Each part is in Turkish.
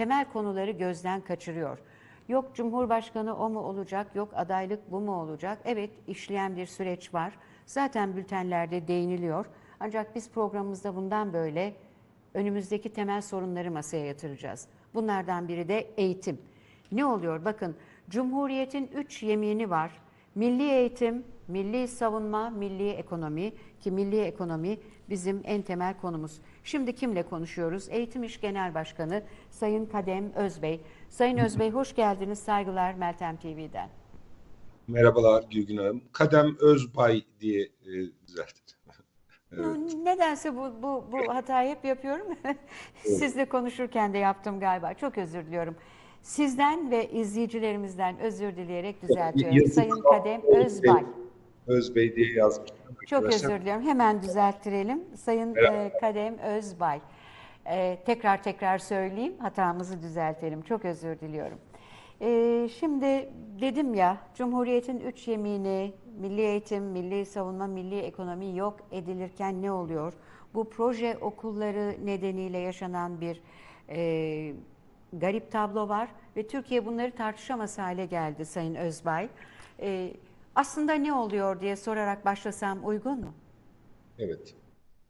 temel konuları gözden kaçırıyor. Yok Cumhurbaşkanı o mu olacak, yok adaylık bu mu olacak? Evet işleyen bir süreç var. Zaten bültenlerde değiniliyor. Ancak biz programımızda bundan böyle önümüzdeki temel sorunları masaya yatıracağız. Bunlardan biri de eğitim. Ne oluyor? Bakın Cumhuriyet'in üç yemini var. Milli eğitim, milli savunma, milli ekonomi ki milli ekonomi bizim en temel konumuz. Şimdi kimle konuşuyoruz? Eğitim İş Genel Başkanı Sayın Kadem Özbey. Sayın Özbey hoş geldiniz. Saygılar Meltem TV'den. Merhabalar Gülgün Hanım. Kadem Özbay diye e, düzelttim. Evet. Nedense bu, bu, bu hatayı hep yapıyorum. Sizle konuşurken de yaptım galiba. Çok özür diliyorum. Sizden ve izleyicilerimizden özür dileyerek düzeltiyorum. Sayın Kadem. Özbay. Özbey diye yazmıştım. Çok özür diliyorum. Hemen düzelttirelim. Sayın e, Kadem Özbay. E, tekrar tekrar söyleyeyim. Hatamızı düzeltelim. Çok özür diliyorum. E, şimdi dedim ya Cumhuriyet'in üç yemini milli eğitim, milli savunma, milli ekonomi yok edilirken ne oluyor? Bu proje okulları nedeniyle yaşanan bir e, garip tablo var ve Türkiye bunları tartışamaz hale geldi Sayın Özbay. E, aslında ne oluyor diye sorarak başlasam uygun mu? Evet.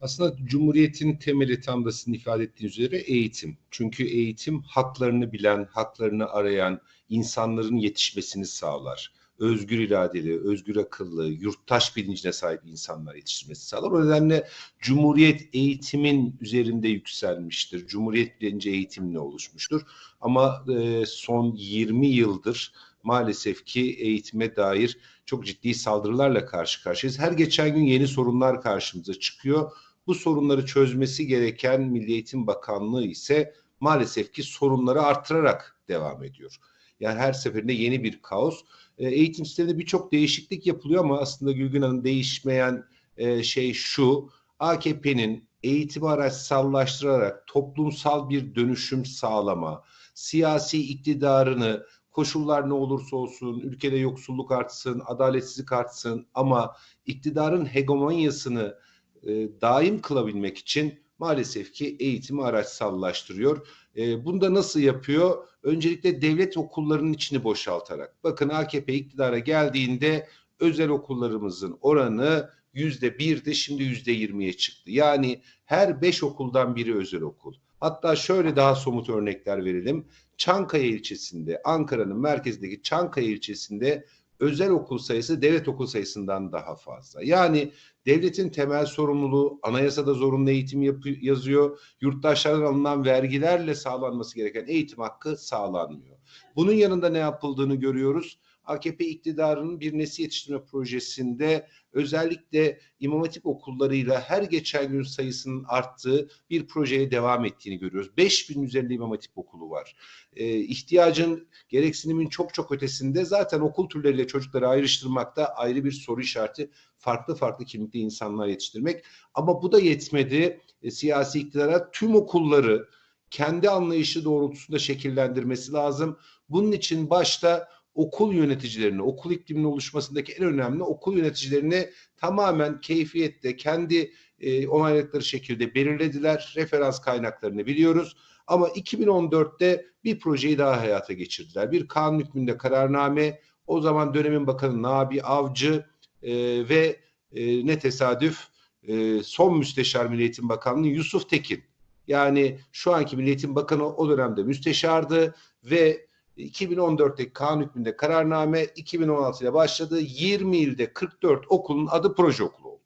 Aslında Cumhuriyet'in temeli tam da sizin ifade ettiğiniz üzere eğitim. Çünkü eğitim haklarını bilen, haklarını arayan insanların yetişmesini sağlar. Özgür iradeli, özgür akıllı, yurttaş bilincine sahip insanlar yetiştirmesi sağlar. O nedenle Cumhuriyet eğitimin üzerinde yükselmiştir. Cumhuriyet bilinci eğitimle oluşmuştur. Ama son 20 yıldır maalesef ki eğitime dair çok ciddi saldırılarla karşı karşıyayız. Her geçen gün yeni sorunlar karşımıza çıkıyor. Bu sorunları çözmesi gereken Milli Eğitim Bakanlığı ise maalesef ki sorunları artırarak devam ediyor. Yani her seferinde yeni bir kaos. E, Eğitim sisteminde birçok değişiklik yapılıyor ama aslında Gülgün Hanım değişmeyen e, şey şu. AKP'nin eğitimi araçsallaştırarak toplumsal bir dönüşüm sağlama, siyasi iktidarını koşullar ne olursa olsun, ülkede yoksulluk artsın, adaletsizlik artsın ama iktidarın hegemonyasını e, daim kılabilmek için maalesef ki eğitimi araçsallaştırıyor. E, bunu da nasıl yapıyor? Öncelikle devlet okullarının içini boşaltarak. Bakın AKP iktidara geldiğinde özel okullarımızın oranı yüzde birdi şimdi yüzde yirmiye çıktı. Yani her beş okuldan biri özel okul. Hatta şöyle daha somut örnekler verelim. Çankaya ilçesinde, Ankara'nın merkezindeki Çankaya ilçesinde özel okul sayısı devlet okul sayısından daha fazla. Yani devletin temel sorumluluğu anayasada zorunlu eğitim yapı- yazıyor. Yurttaşlardan alınan vergilerle sağlanması gereken eğitim hakkı sağlanmıyor. Bunun yanında ne yapıldığını görüyoruz. AKP iktidarının bir nesil yetiştirme projesinde özellikle İmam Hatip okullarıyla her geçen gün sayısının arttığı bir projeye devam ettiğini görüyoruz. 5000 üzerinde İmam Hatip okulu var. Ee, ihtiyacın gereksinimin çok çok ötesinde zaten okul türleriyle çocukları ayrıştırmakta ayrı bir soru işareti. Farklı farklı kimlikli insanlar yetiştirmek. Ama bu da yetmedi. E, siyasi iktidara tüm okulları kendi anlayışı doğrultusunda şekillendirmesi lazım. Bunun için başta okul yöneticilerini, okul ikliminin oluşmasındaki en önemli okul yöneticilerini tamamen keyfiyette kendi e, onayladıkları şekilde belirlediler. Referans kaynaklarını biliyoruz. Ama 2014'te bir projeyi daha hayata geçirdiler. Bir kanun hükmünde kararname, o zaman dönemin bakanı Nabi Avcı e, ve e, ne tesadüf e, son müsteşar Milli Eğitim Bakanlığı Yusuf Tekin. Yani şu anki Milli Eğitim Bakanı o dönemde müsteşardı ve 2014'teki kanun hükmünde kararname 2016 ile başladı. 20 ilde 44 okulun adı proje okulu oldu.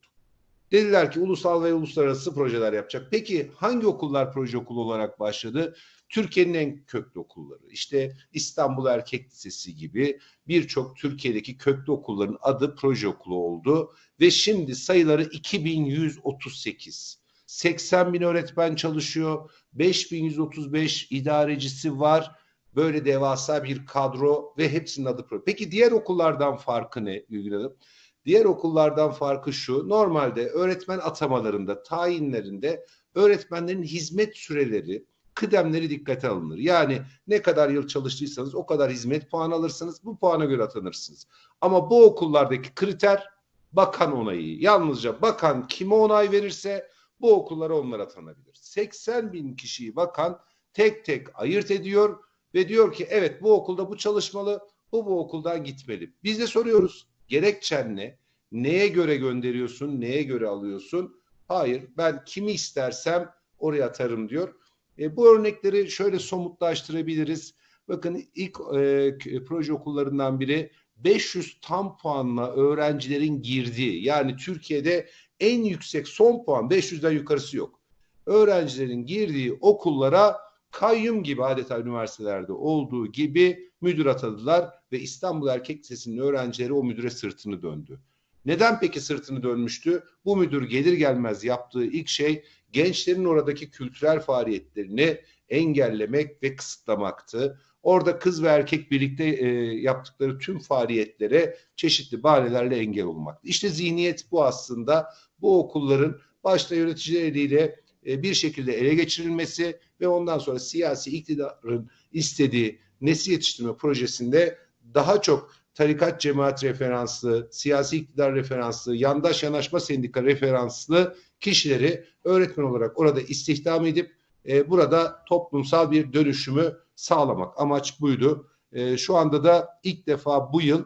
Dediler ki ulusal ve uluslararası projeler yapacak. Peki hangi okullar proje okulu olarak başladı? Türkiye'nin en köklü okulları. İşte İstanbul Erkek Lisesi gibi birçok Türkiye'deki köklü okulların adı proje okulu oldu. Ve şimdi sayıları 2138. 80 bin öğretmen çalışıyor. 5135 idarecisi var. Böyle devasa bir kadro ve hepsinin adı proje. Peki diğer okullardan farkı ne Gülgün Hanım? Diğer okullardan farkı şu. Normalde öğretmen atamalarında, tayinlerinde öğretmenlerin hizmet süreleri, kıdemleri dikkate alınır. Yani ne kadar yıl çalıştıysanız o kadar hizmet puanı alırsınız. Bu puana göre atanırsınız. Ama bu okullardaki kriter bakan onayı. Yalnızca bakan kime onay verirse bu okullara onlar atanabilir. 80 bin kişiyi bakan tek tek ayırt ediyor ve diyor ki evet bu okulda bu çalışmalı, bu bu okuldan gitmeli. Biz de soruyoruz gerekçen ne? Neye göre gönderiyorsun, neye göre alıyorsun? Hayır ben kimi istersem oraya atarım diyor. E, bu örnekleri şöyle somutlaştırabiliriz. Bakın ilk e, proje okullarından biri 500 tam puanla öğrencilerin girdiği yani Türkiye'de en yüksek son puan 500'den yukarısı yok. Öğrencilerin girdiği okullara kayyum gibi adeta üniversitelerde olduğu gibi müdür atadılar ve İstanbul Erkek Lisesi'nin öğrencileri o müdüre sırtını döndü. Neden peki sırtını dönmüştü? Bu müdür gelir gelmez yaptığı ilk şey gençlerin oradaki kültürel faaliyetlerini engellemek ve kısıtlamaktı. Orada kız ve erkek birlikte e, yaptıkları tüm faaliyetlere çeşitli bahanelerle engel olmaktı. İşte zihniyet bu aslında. Bu okulların başta yöneticiler eliyle e, bir şekilde ele geçirilmesi ve ondan sonra siyasi iktidarın istediği nesil yetiştirme projesinde daha çok tarikat cemaat referanslı, siyasi iktidar referanslı, yandaş yanaşma sendika referanslı kişileri öğretmen olarak orada istihdam edip e, burada toplumsal bir dönüşümü sağlamak. Amaç buydu. E, şu anda da ilk defa bu yıl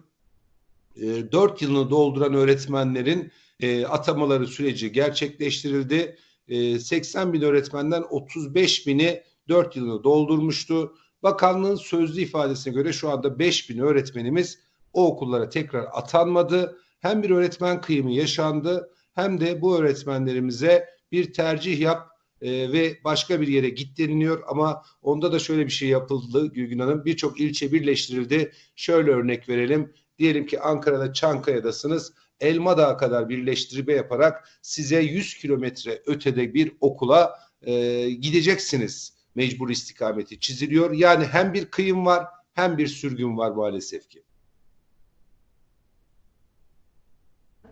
e, 4 yılını dolduran öğretmenlerin e, atamaları süreci gerçekleştirildi. E, 80 bin öğretmenden 35 bini 4 yılını doldurmuştu. Bakanlığın sözlü ifadesine göre şu anda 5 bin öğretmenimiz o okullara tekrar atanmadı. Hem bir öğretmen kıyımı yaşandı hem de bu öğretmenlerimize bir tercih yap e, ve başka bir yere git deniliyor ama onda da şöyle bir şey yapıldı Gülgün Hanım. Birçok ilçe birleştirildi. Şöyle örnek verelim. Diyelim ki Ankara'da Çankaya'dasınız. Elmadağ kadar birleştirme yaparak size 100 kilometre ötede bir okula e, gideceksiniz. Mecbur istikameti çiziliyor. Yani hem bir kıyım var hem bir sürgün var maalesef ki.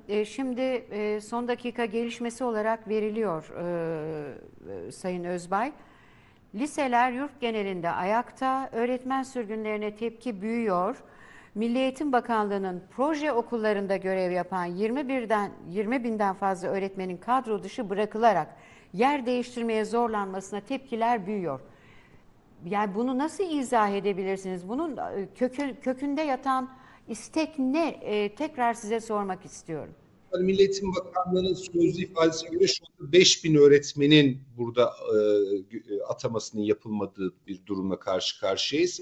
E, Şimdi e, son dakika gelişmesi olarak veriliyor e, Sayın Özbay. Liseler yurt genelinde ayakta, öğretmen sürgünlerine tepki büyüyor. Milli Eğitim Bakanlığı'nın proje okullarında görev yapan 21'den 20 binden fazla öğretmenin kadro dışı bırakılarak yer değiştirmeye zorlanmasına tepkiler büyüyor. Yani bunu nasıl izah edebilirsiniz? Bunun e, kökü, kökünde yatan istek ne? E, tekrar size sormak istiyorum. Milli Eğitim Bakanlığı'nın sözlü ifadesine göre şu anda 5000 öğretmenin burada e, atamasının yapılmadığı bir durumla karşı karşıyayız.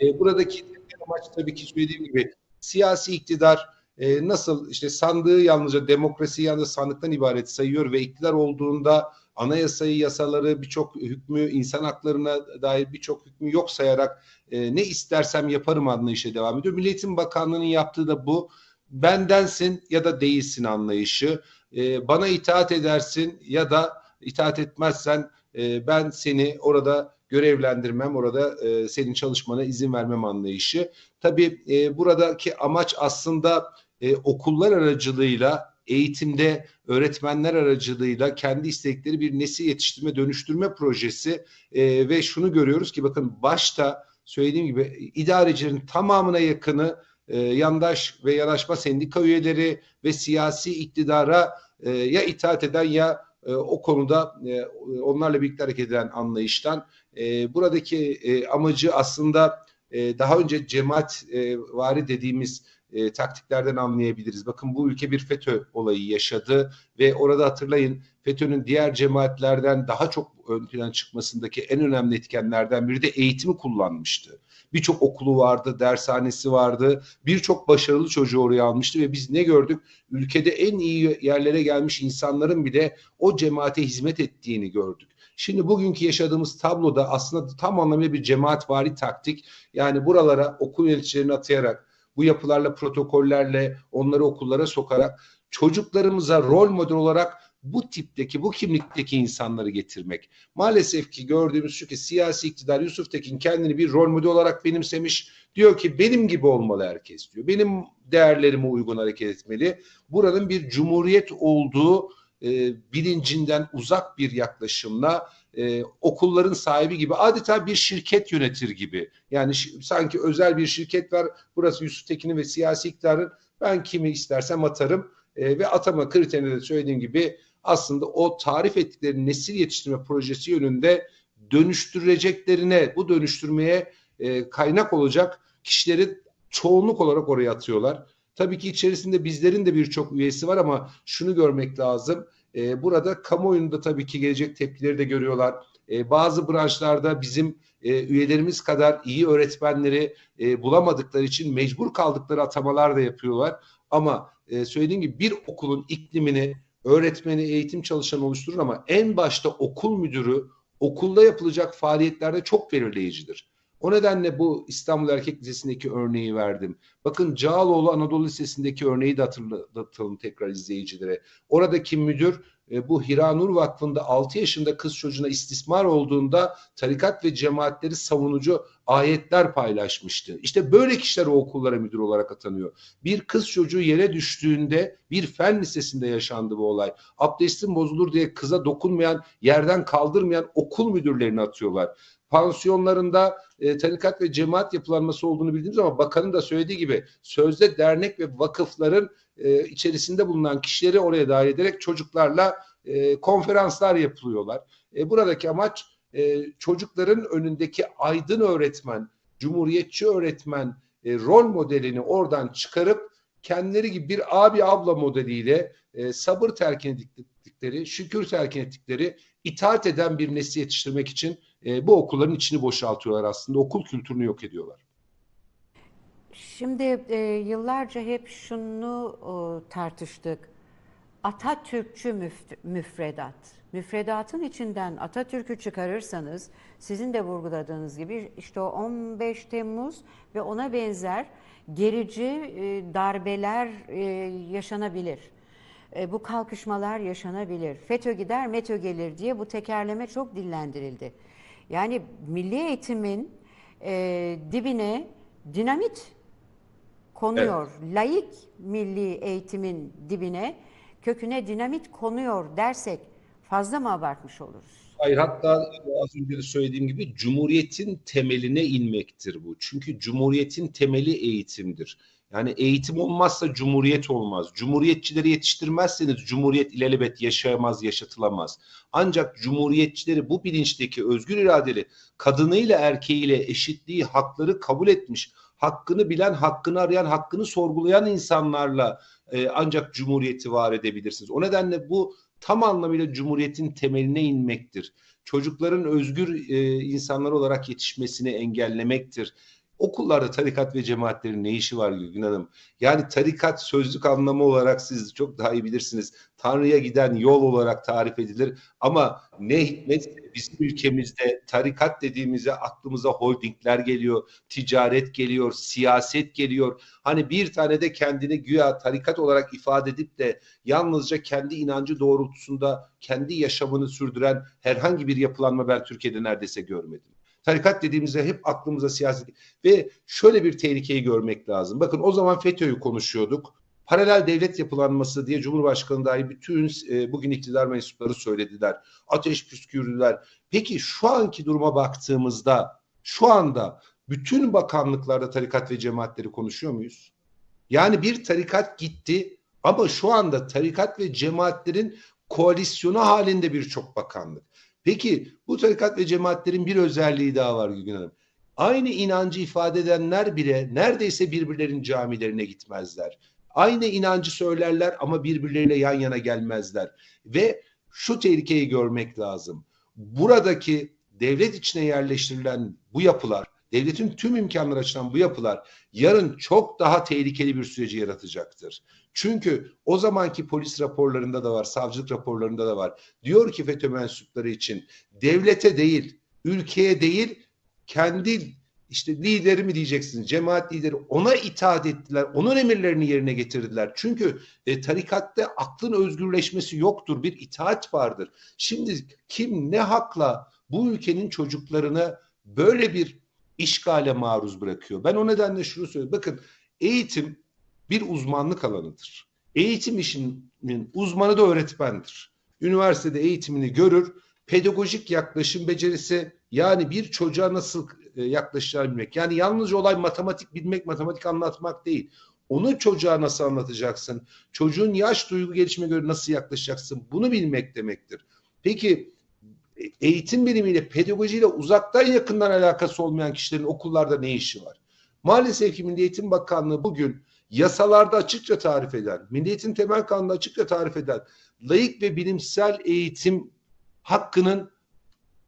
E, buradaki amaç tabii ki söylediğim gibi siyasi iktidar e, nasıl işte sandığı yalnızca demokrasi yalnızca sandıktan ibaret sayıyor ve iktidar olduğunda anayasayı, yasaları, birçok hükmü, insan haklarına dair birçok hükmü yok sayarak e, ne istersem yaparım anlayışa devam ediyor. Milli Eğitim Bakanlığı'nın yaptığı da bu bendensin ya da değilsin anlayışı. E, bana itaat edersin ya da itaat etmezsen e, ben seni orada görevlendirmem, orada e, senin çalışmana izin vermem anlayışı. Tabii e, buradaki amaç aslında e, okullar aracılığıyla eğitimde öğretmenler aracılığıyla kendi istekleri bir nesil yetiştirme dönüştürme projesi e, ve şunu görüyoruz ki bakın başta söylediğim gibi idarecilerin tamamına yakını e, yandaş ve yanaşma sendika üyeleri ve siyasi iktidara e, ya itaat eden ya e, o konuda e, onlarla birlikte hareket eden anlayıştan e, buradaki e, amacı aslında e, daha önce cemaat e, vari dediğimiz e, taktiklerden anlayabiliriz. Bakın bu ülke bir FETÖ olayı yaşadı ve orada hatırlayın FETÖ'nün diğer cemaatlerden daha çok ön plan çıkmasındaki en önemli etkenlerden biri de eğitimi kullanmıştı. Birçok okulu vardı, dershanesi vardı. Birçok başarılı çocuğu oraya almıştı ve biz ne gördük? Ülkede en iyi yerlere gelmiş insanların bile o cemaate hizmet ettiğini gördük. Şimdi bugünkü yaşadığımız tabloda aslında tam anlamıyla bir cemaatvari taktik. Yani buralara okul yöneticilerini atayarak, bu yapılarla, protokollerle onları okullara sokarak çocuklarımıza rol model olarak bu tipteki, bu kimlikteki insanları getirmek. Maalesef ki gördüğümüz şu ki siyasi iktidar Yusuf Tekin kendini bir rol model olarak benimsemiş. Diyor ki benim gibi olmalı herkes diyor. Benim değerlerime uygun hareket etmeli. Buranın bir cumhuriyet olduğu e, bilincinden uzak bir yaklaşımla e, okulların sahibi gibi adeta bir şirket yönetir gibi. Yani sanki özel bir şirket var. Burası Yusuf Tekin'in ve siyasi iktidarın ben kimi istersem atarım e, ve atama kriterini de söylediğim gibi aslında o tarif ettikleri nesil yetiştirme projesi yönünde dönüştüreceklerine, bu dönüştürmeye e, kaynak olacak kişileri çoğunluk olarak oraya atıyorlar. Tabii ki içerisinde bizlerin de birçok üyesi var ama şunu görmek lazım. E, burada kamuoyunda tabii ki gelecek tepkileri de görüyorlar. E, bazı branşlarda bizim e, üyelerimiz kadar iyi öğretmenleri e, bulamadıkları için mecbur kaldıkları atamalar da yapıyorlar. Ama e, söylediğim gibi bir okulun iklimini öğretmeni, eğitim çalışanı oluşturur ama en başta okul müdürü okulda yapılacak faaliyetlerde çok belirleyicidir. O nedenle bu İstanbul Erkek Lisesi'ndeki örneği verdim. Bakın Cağaloğlu Anadolu Lisesi'ndeki örneği de hatırlatalım tekrar izleyicilere. Oradaki müdür e, bu Hiranur Vakfı'nda 6 yaşında kız çocuğuna istismar olduğunda tarikat ve cemaatleri savunucu ayetler paylaşmıştı. İşte böyle kişiler o okullara müdür olarak atanıyor. Bir kız çocuğu yere düştüğünde bir fen lisesinde yaşandı bu olay. Abdestin bozulur diye kıza dokunmayan, yerden kaldırmayan okul müdürlerini atıyorlar pansiyonlarında e, tarikat ve cemaat yapılanması olduğunu bildiğimiz ama bakanın da söylediği gibi sözde dernek ve vakıfların e, içerisinde bulunan kişileri oraya dahil ederek çocuklarla e, konferanslar yapılıyorlar. E, buradaki amaç e, çocukların önündeki aydın öğretmen, cumhuriyetçi öğretmen e, rol modelini oradan çıkarıp kendileri gibi bir abi abla modeliyle e, sabır terkin ettikleri, şükür terkin ettikleri, itaat eden bir nesli yetiştirmek için e, bu okulların içini boşaltıyorlar aslında. Okul kültürünü yok ediyorlar. Şimdi e, yıllarca hep şunu e, tartıştık. Atatürkçü müf- müfredat. Müfredatın içinden Atatürk'ü çıkarırsanız sizin de vurguladığınız gibi işte o 15 Temmuz ve ona benzer gerici e, darbeler e, yaşanabilir. E, bu kalkışmalar yaşanabilir. FETÖ gider, METÖ gelir diye bu tekerleme çok dillendirildi. Yani milli eğitimin e, dibine dinamit konuyor. Laik milli eğitimin dibine köküne dinamit konuyor dersek fazla mı abartmış oluruz? Hayır hatta az önce de söylediğim gibi cumhuriyetin temeline inmektir bu. Çünkü cumhuriyetin temeli eğitimdir. Yani eğitim olmazsa cumhuriyet olmaz. Cumhuriyetçileri yetiştirmezseniz cumhuriyet ilelebet yaşayamaz, yaşatılamaz. Ancak cumhuriyetçileri bu bilinçteki özgür iradeli kadınıyla erkeğiyle eşitliği, hakları kabul etmiş, hakkını bilen, hakkını arayan, hakkını sorgulayan insanlarla e, ancak cumhuriyeti var edebilirsiniz. O nedenle bu tam anlamıyla cumhuriyetin temeline inmektir. Çocukların özgür e, insanlar olarak yetişmesini engellemektir. Okullarda tarikat ve cemaatlerin ne işi var Gülgün Hanım? Yani tarikat sözlük anlamı olarak siz çok daha iyi bilirsiniz. Tanrı'ya giden yol olarak tarif edilir. Ama ne hikmet bizim ülkemizde tarikat dediğimizde aklımıza holdingler geliyor, ticaret geliyor, siyaset geliyor. Hani bir tane de kendini güya tarikat olarak ifade edip de yalnızca kendi inancı doğrultusunda kendi yaşamını sürdüren herhangi bir yapılanma ben Türkiye'de neredeyse görmedim. Tarikat dediğimizde hep aklımıza siyaset ve şöyle bir tehlikeyi görmek lazım. Bakın o zaman FETÖ'yü konuşuyorduk. Paralel devlet yapılanması diye Cumhurbaşkanı dahi bütün e, bugün iktidar mensupları söylediler. Ateş püskürdüler. Peki şu anki duruma baktığımızda şu anda bütün bakanlıklarda tarikat ve cemaatleri konuşuyor muyuz? Yani bir tarikat gitti ama şu anda tarikat ve cemaatlerin koalisyonu halinde birçok bakanlık. Peki bu tarikat ve cemaatlerin bir özelliği daha var Gülgün Hanım. Aynı inancı ifade edenler bile neredeyse birbirlerinin camilerine gitmezler. Aynı inancı söylerler ama birbirleriyle yan yana gelmezler. Ve şu tehlikeyi görmek lazım. Buradaki devlet içine yerleştirilen bu yapılar, devletin tüm imkanları açılan bu yapılar yarın çok daha tehlikeli bir süreci yaratacaktır. Çünkü o zamanki polis raporlarında da var, savcılık raporlarında da var. Diyor ki FETÖ mensupları için devlete değil, ülkeye değil, kendi işte lideri mi diyeceksiniz, cemaat lideri ona itaat ettiler, onun emirlerini yerine getirdiler. Çünkü e, tarikatta aklın özgürleşmesi yoktur, bir itaat vardır. Şimdi kim ne hakla bu ülkenin çocuklarını böyle bir işgale maruz bırakıyor? Ben o nedenle şunu söylüyorum. Bakın eğitim bir uzmanlık alanıdır. Eğitim işinin uzmanı da öğretmendir. Üniversitede eğitimini görür, pedagojik yaklaşım becerisi yani bir çocuğa nasıl e, yaklaşacağını. Yani yalnızca olay matematik bilmek, matematik anlatmak değil. Onu çocuğa nasıl anlatacaksın? Çocuğun yaş duygu gelişime göre nasıl yaklaşacaksın? Bunu bilmek demektir. Peki eğitim bilimiyle, pedagojiyle uzaktan yakından alakası olmayan kişilerin okullarda ne işi var? Maalesef ki Milli Eğitim Bakanlığı bugün yasalarda açıkça tarif eden, Milli Eğitim Temel Kanunu'nda açıkça tarif eden layık ve bilimsel eğitim hakkının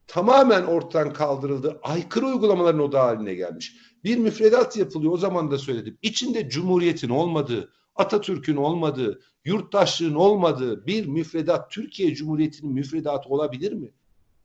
tamamen ortadan kaldırıldığı aykırı uygulamaların odağı haline gelmiş. Bir müfredat yapılıyor o zaman da söyledim. İçinde Cumhuriyet'in olmadığı, Atatürk'ün olmadığı, yurttaşlığın olmadığı bir müfredat Türkiye Cumhuriyeti'nin müfredatı olabilir mi?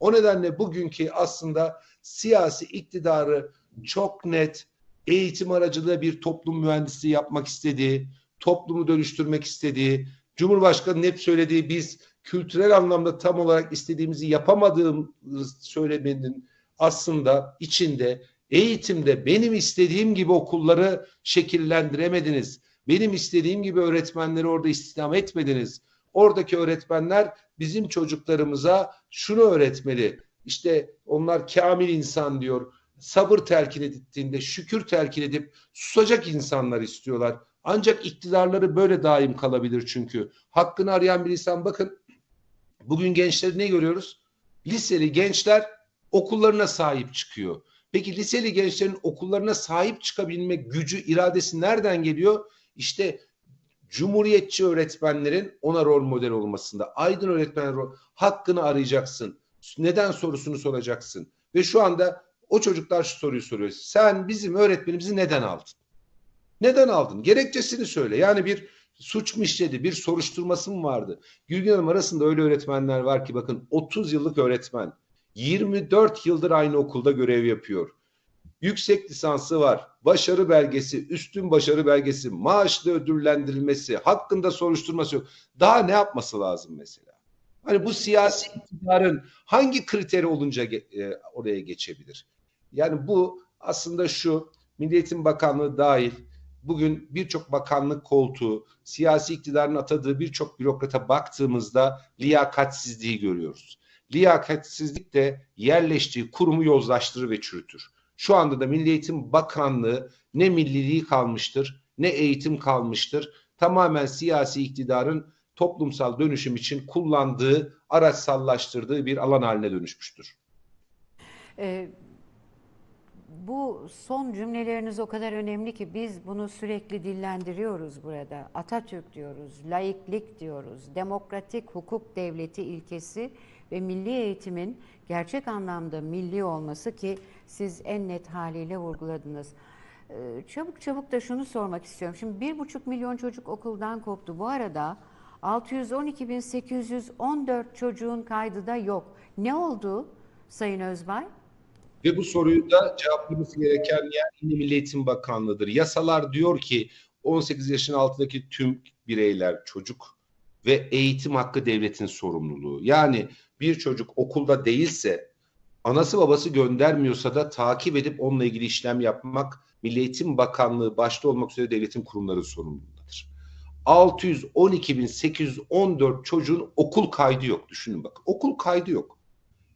O nedenle bugünkü aslında siyasi iktidarı çok net eğitim aracılığıyla bir toplum mühendisliği yapmak istediği, toplumu dönüştürmek istediği, Cumhurbaşkanı'nın hep söylediği biz kültürel anlamda tam olarak istediğimizi yapamadığımız söylemenin aslında içinde eğitimde benim istediğim gibi okulları şekillendiremediniz. Benim istediğim gibi öğretmenleri orada istihdam etmediniz. Oradaki öğretmenler bizim çocuklarımıza şunu öğretmeli. İşte onlar kamil insan diyor. Sabır telkin ettiğinde şükür telkin edip susacak insanlar istiyorlar. Ancak iktidarları böyle daim kalabilir çünkü. Hakkını arayan bir insan bakın bugün gençleri ne görüyoruz? Liseli gençler okullarına sahip çıkıyor. Peki liseli gençlerin okullarına sahip çıkabilme gücü, iradesi nereden geliyor? İşte cumhuriyetçi öğretmenlerin ona rol model olmasında. Aydın öğretmen rol, hakkını arayacaksın. Neden sorusunu soracaksın. Ve şu anda o çocuklar şu soruyu soruyor. Sen bizim öğretmenimizi neden aldın? Neden aldın? Gerekçesini söyle. Yani bir suç mu işledi, bir soruşturması mı vardı? Gülgün Hanım arasında öyle öğretmenler var ki bakın 30 yıllık öğretmen. 24 yıldır aynı okulda görev yapıyor. Yüksek lisansı var, başarı belgesi, üstün başarı belgesi, maaşlı ödüllendirilmesi, hakkında soruşturması yok. Daha ne yapması lazım mesela? Hani bu siyasi iktidarın hangi kriteri olunca e, oraya geçebilir? Yani bu aslında şu Milli Eğitim Bakanlığı dahil bugün birçok bakanlık koltuğu, siyasi iktidarın atadığı birçok bürokrata baktığımızda liyakatsizliği görüyoruz. Liyakatsizlik de yerleştiği kurumu yozlaştırır ve çürütür. Şu anda da Milli Eğitim Bakanlığı ne milliliği kalmıştır, ne eğitim kalmıştır. Tamamen siyasi iktidarın toplumsal dönüşüm için kullandığı, araçsallaştırdığı bir alan haline dönüşmüştür. Ee, bu son cümleleriniz o kadar önemli ki biz bunu sürekli dillendiriyoruz burada. Atatürk diyoruz, laiklik diyoruz, demokratik hukuk devleti ilkesi ve milli eğitimin gerçek anlamda milli olması ki siz en net haliyle vurguladınız. Ee, Çabuk çabuk da şunu sormak istiyorum. Şimdi bir buçuk milyon çocuk okuldan koptu. Bu arada 612.814 çocuğun kaydı da yok. Ne oldu Sayın Özbay? Ve bu soruyu da cevaplaması gereken yer yine Milli Eğitim Bakanlığı'dır. Yasalar diyor ki 18 yaşın altındaki tüm bireyler çocuk ve eğitim hakkı devletin sorumluluğu. Yani bir çocuk okulda değilse anası babası göndermiyorsa da takip edip onunla ilgili işlem yapmak Milli Eğitim Bakanlığı başta olmak üzere devletin kurumları sorumluluğundadır. 612.814 çocuğun okul kaydı yok. Düşünün bakın. Okul kaydı yok.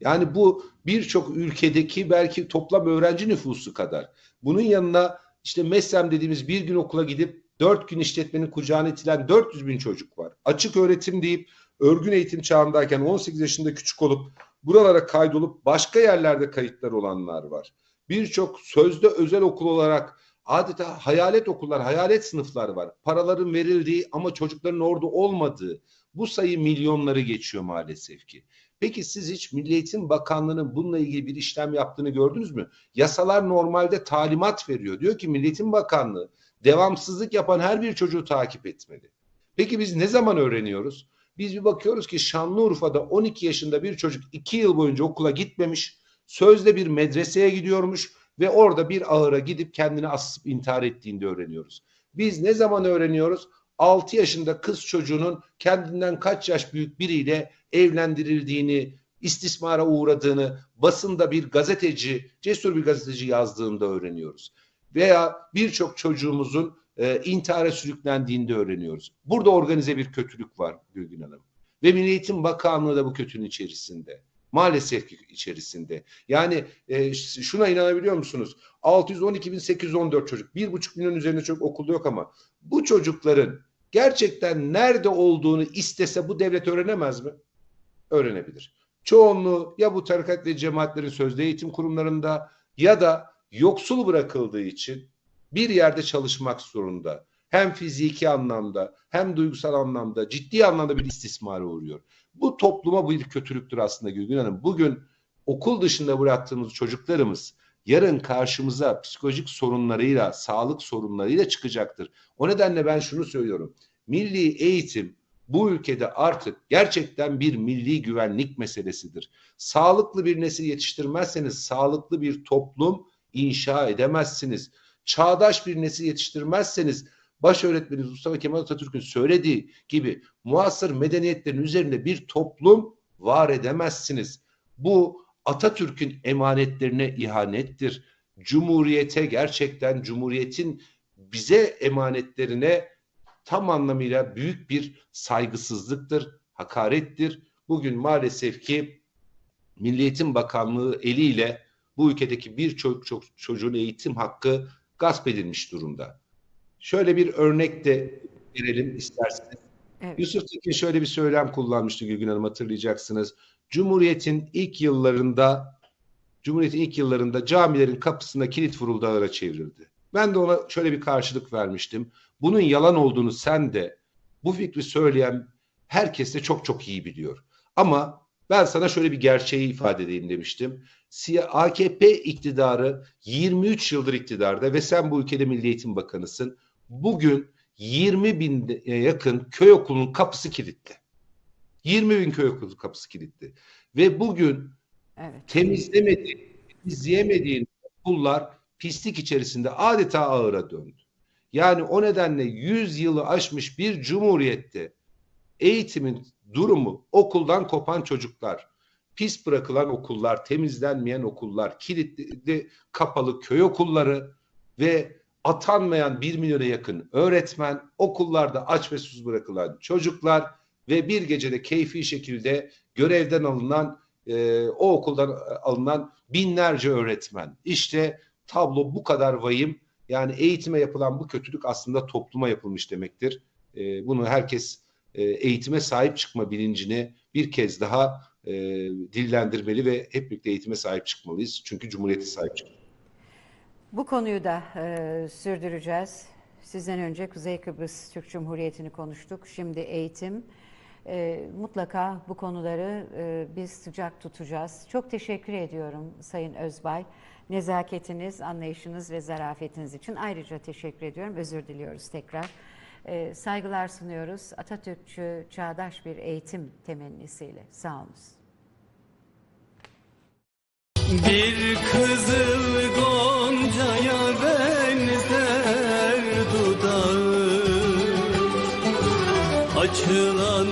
Yani bu birçok ülkedeki belki toplam öğrenci nüfusu kadar. Bunun yanına işte MESSEM dediğimiz bir gün okula gidip dört gün işletmenin kucağına itilen 400 bin çocuk var. Açık öğretim deyip örgün eğitim çağındayken 18 yaşında küçük olup buralara kaydolup başka yerlerde kayıtlar olanlar var. Birçok sözde özel okul olarak adeta hayalet okullar, hayalet sınıflar var. Paraların verildiği ama çocukların orada olmadığı bu sayı milyonları geçiyor maalesef ki. Peki siz hiç Milli Eğitim Bakanlığı'nın bununla ilgili bir işlem yaptığını gördünüz mü? Yasalar normalde talimat veriyor. Diyor ki Milli Eğitim Bakanlığı devamsızlık yapan her bir çocuğu takip etmeli. Peki biz ne zaman öğreniyoruz? Biz bir bakıyoruz ki Şanlıurfa'da 12 yaşında bir çocuk 2 yıl boyunca okula gitmemiş, sözde bir medreseye gidiyormuş ve orada bir ahıra gidip kendini asıp intihar ettiğini de öğreniyoruz. Biz ne zaman öğreniyoruz? 6 yaşında kız çocuğunun kendinden kaç yaş büyük biriyle evlendirildiğini, istismara uğradığını basında bir gazeteci, cesur bir gazeteci yazdığında öğreniyoruz. Veya birçok çocuğumuzun e, intihara sürüklendiğini de öğreniyoruz. Burada organize bir kötülük var Gülgün Hanım. Ve Milli Eğitim Bakanlığı da bu kötünün içerisinde. Maalesef ki içerisinde. Yani e, şuna inanabiliyor musunuz? 612.814 çocuk. 1,5 milyon üzerinde çocuk okulda yok ama bu çocukların gerçekten nerede olduğunu istese bu devlet öğrenemez mi? Öğrenebilir. çoğunluğu ya bu tarikat ve cemaatlerin sözde eğitim kurumlarında ya da yoksul bırakıldığı için bir yerde çalışmak zorunda. Hem fiziki anlamda hem duygusal anlamda ciddi anlamda bir istismara uğruyor. Bu topluma bir kötülüktür aslında Gülgün Hanım. Bugün okul dışında bıraktığımız çocuklarımız yarın karşımıza psikolojik sorunlarıyla, sağlık sorunlarıyla çıkacaktır. O nedenle ben şunu söylüyorum. Milli eğitim bu ülkede artık gerçekten bir milli güvenlik meselesidir. Sağlıklı bir nesil yetiştirmezseniz sağlıklı bir toplum inşa edemezsiniz. Çağdaş bir nesil yetiştirmezseniz baş öğretmenimiz Mustafa Kemal Atatürk'ün söylediği gibi muasır medeniyetlerin üzerinde bir toplum var edemezsiniz. Bu Atatürk'ün emanetlerine ihanettir. Cumhuriyete gerçekten Cumhuriyet'in bize emanetlerine tam anlamıyla büyük bir saygısızlıktır, hakarettir. Bugün maalesef ki Milli Eğitim Bakanlığı eliyle bu ülkedeki birçok çok çocuğun eğitim hakkı gasp edilmiş durumda. Şöyle bir örnek de verelim isterseniz. Evet. Yusuf Tekin şöyle bir söylem kullanmıştı Gülgün Hanım hatırlayacaksınız. Cumhuriyet'in ilk yıllarında Cumhuriyet'in ilk yıllarında camilerin kapısına kilit vuruldu çevrildi. Ben de ona şöyle bir karşılık vermiştim. Bunun yalan olduğunu sen de bu fikri söyleyen herkes de çok çok iyi biliyor. Ama ben sana şöyle bir gerçeği ifade edeyim demiştim. AKP iktidarı 23 yıldır iktidarda ve sen bu ülkede Milli Eğitim Bakanısın. Bugün 20 bin yakın köy okulunun kapısı kilitli. 20 bin köy okulu kapısı kilitli. Ve bugün Evet. temizlemediğin, temizleyemediğin okullar pislik içerisinde adeta ağıra döndü. Yani o nedenle 100 yılı aşmış bir cumhuriyette eğitimin durumu okuldan kopan çocuklar, pis bırakılan okullar, temizlenmeyen okullar, kilitli kapalı köy okulları ve atanmayan 1 milyona yakın öğretmen, okullarda aç ve susuz bırakılan çocuklar ve bir gecede keyfi şekilde görevden alınan e, o okuldan alınan binlerce öğretmen. İşte tablo bu kadar vahim. Yani eğitime yapılan bu kötülük aslında topluma yapılmış demektir. E, bunu herkes e, eğitime sahip çıkma bilincini bir kez daha e, dillendirmeli ve hep birlikte eğitime sahip çıkmalıyız. Çünkü Cumhuriyet'e sahip çıkmalıyız. Bu konuyu da e, sürdüreceğiz. Sizden önce Kuzey Kıbrıs Türk Cumhuriyeti'ni konuştuk. Şimdi eğitim. E, mutlaka bu konuları e, biz sıcak tutacağız. Çok teşekkür ediyorum Sayın Özbay. Nezaketiniz, anlayışınız ve zarafetiniz için ayrıca teşekkür ediyorum. Özür diliyoruz tekrar. E, saygılar sunuyoruz. Atatürkçü, çağdaş bir eğitim temennisiyle. Sağ olun. Bir kızıl goncaya benzer dudağı Açılan